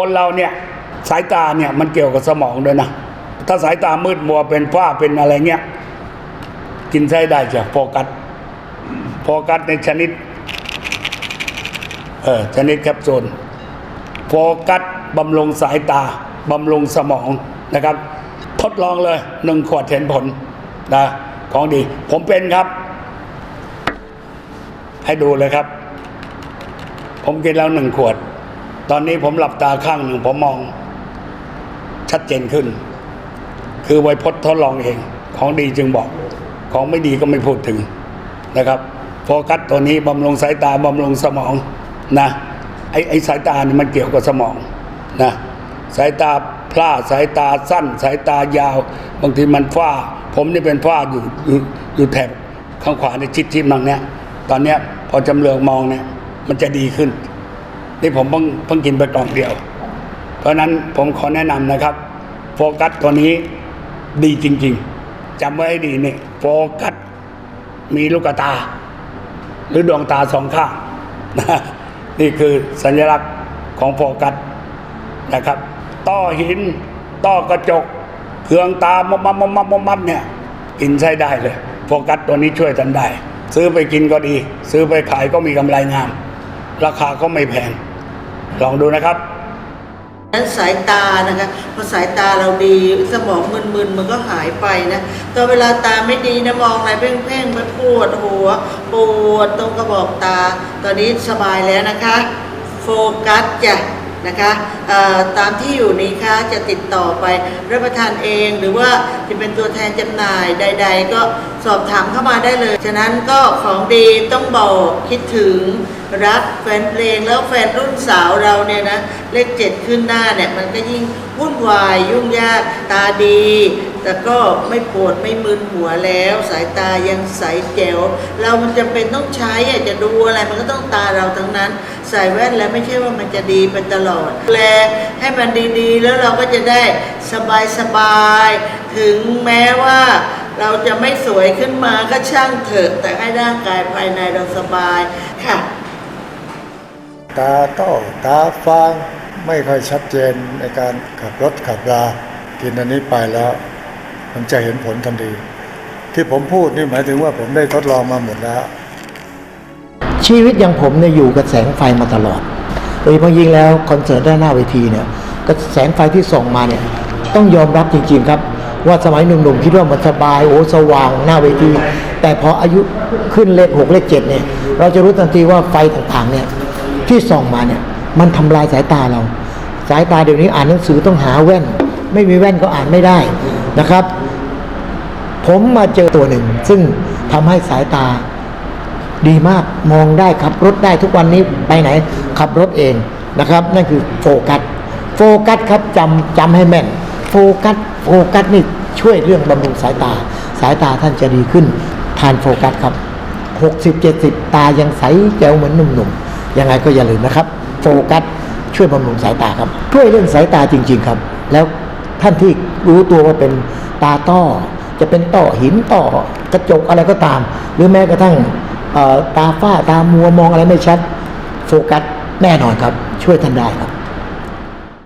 คนเราเนี่ยสายตาเนี่ยมันเกี่ยวกับสมองด้วยนะ ถ้าสายตามืดมัวเป็นฝ้าเป็นอะไรเงี้ย กินใช้ได้จ้ะโฟกัสโฟกัสในชนิด เออชนิดแคปซูลโฟกัสบำรุงสายตาบำรุงสมองนะครับ ทดลองเลยหนึ่งขวดเห็นผลนะของดี ผมเป็นครับ ให้ดูเลยครับ ผมกินแล้วหนึ่งขวด ตอนนี้ผมหลับตาข้างหนึ่งผมมอง ชัดเจนขึ้น คือไวยพจน์ทดลองเอง ของดีจึงบอก ของไม่ดีก็ไม่พูดถึงนะครับ โฟกัสตัวนี้บำรุงสายตาบำรุงสมองนะไอ้ไอ้สายตานี่มันเกี่ยวกับสมองนะสายตาพร่าสายตาสั้น สายตายาว บางทีมันฝ้า ผมนี่เป็นฝ้าอยู่อยู่อยู่แถบข้างขวาในชิดที่มังเนี้ยตอนเนี้ยพอจำเลืองมองเนี่ยมันจะดีขึ้น นี่ผมเพิ่งเพิ่งกินไปกล่องเดียว เพราะนั้นผมขอแนะนำนะครับ โฟกัสตัวนี้ดีจริง ๆจำไว้ให้ดีนี่โฟกัสมีลูกตา หรือดวงตาสองข้างนี่คือสัญลักษณ์ของโฟกัสนะครับ ต้อหิน ต้อกระจกเครื่องตามอมมัมมอมมัมมัมเนี่ยกินใช้ได้เลย โฟกัสตัวนี้ช่วยท่านได้ ซื้อไปกินก็ดี ซื้อไปขายก็มีกำไรงาม ราคาก็ไม่แพง ลองดูนะครับนั้นสายตานะคะพอสายตาเราดีสมองมึนๆมันก็หายไปนะตอนเวลาตาไม่ดีนะมองอะไรเพ่งๆมันปวดหัวปวดตรงกระบอกตา ตอนนี้สบายแล้วนะคะ โฟกัสจ้ะ นะคะตามที่อยู่นี้ค่ะจะติดต่อไปรับประทานเองหรือว่าจะเป็นตัวแทนจำหน่ายใด ๆ ก็สอบถามเข้ามาได้เลย ฉะนั้นก็ของดีต้องบอกคิดถึงรักแฟนเพลงแล้วแฟนรุ่นสาวเราเนี่ยนะเลขเจ็ดขึ้นหน้าเนี่ยมันก็ยิ่งวุ่นวายยุ่งยากตาดี แต่ก็ไม่ปวดไม่มึนหัวแล้ว สายตายังใสแจ๋วเรามันจะเป็นต้องใช้อะจะดูอะไรมันก็ต้องตาเราทั้งนั้น ใส่แว่นแล้วไม่ใช่ว่ามันจะดีไปตลอดแลให้มันดีๆ แล้วเราก็จะได้สบายๆ ถึงแม้ว่าเราจะไม่สวยขึ้นมาก็ช่างเถอะ แต่ให้ร่างกายภายในเราสบายค่ะ ตาต้อตาฟางไม่ค่อยชัดเจนในการขับรถขับรากินอันนี้ไปแล้ว มันจะเห็นผลทันทีที่ผมพูดนี่หมายถึงว่าผมได้ทดลองมาหมดแล้ว ชีวิตอย่างผมเนี่ยอยู่กับแสงไฟมาตลอดโดยพาะยิ่งแล้วคอนเสิร์ตด้านหน้าเวทีเนี่ยก็แสงไฟที่ส่องมาเนี่ยต้องยอมรับจริง ๆ ครับ ว่าสมัยหนุ่มๆคิดว่ามันสบายโอ้สว่างหน้าเวที แต่พออายุขึ้นเลขหกเลขเจ็ดเนี่ยเราจะรู้ทันทีว่าไฟต่างๆเนี่ยที่ส่องมาเนี่ยมันทำลายสายตาเรา สายตาเดี๋ยวนี้อ่านหนังสือต้องหาแว่น ไม่มีแว่นก็อ่านไม่ได้นะครับ ผมมาเจอตัวหนึ่ง ซึ่งทำให้สายตา ดีมากมองได้ขับรถได้ทุกวันนี้ไปไหน ขับรถเองนะครับ นั่นคือโฟกัสโฟกัสครับจำจำให้แม่น โฟกัสโฟกัสนี่ช่วยเรื่องบำรุงสายตา สายตาท่านจะดีขึ้น ทานโฟกัสครับ 60 70 ตายังใสแจ๋วเหมือนหนุ่มๆ ยังไงก็อย่าลืมนะครับ โฟกัสช่วยบำรุงสายตาครับ ช่วยเรื่องสายตาจริง ๆครับ แล้วท่านที่รู้ตัวว่าเป็นตาต้อ จะเป็นต้อหินต้อกระจกอะไรก็ตาม หรือแม้กระทั่ง ตาฝ้าตามัวมองอะไรไม่ชัด โฟกัสแน่นอนครับ ช่วยท่านได้ครับ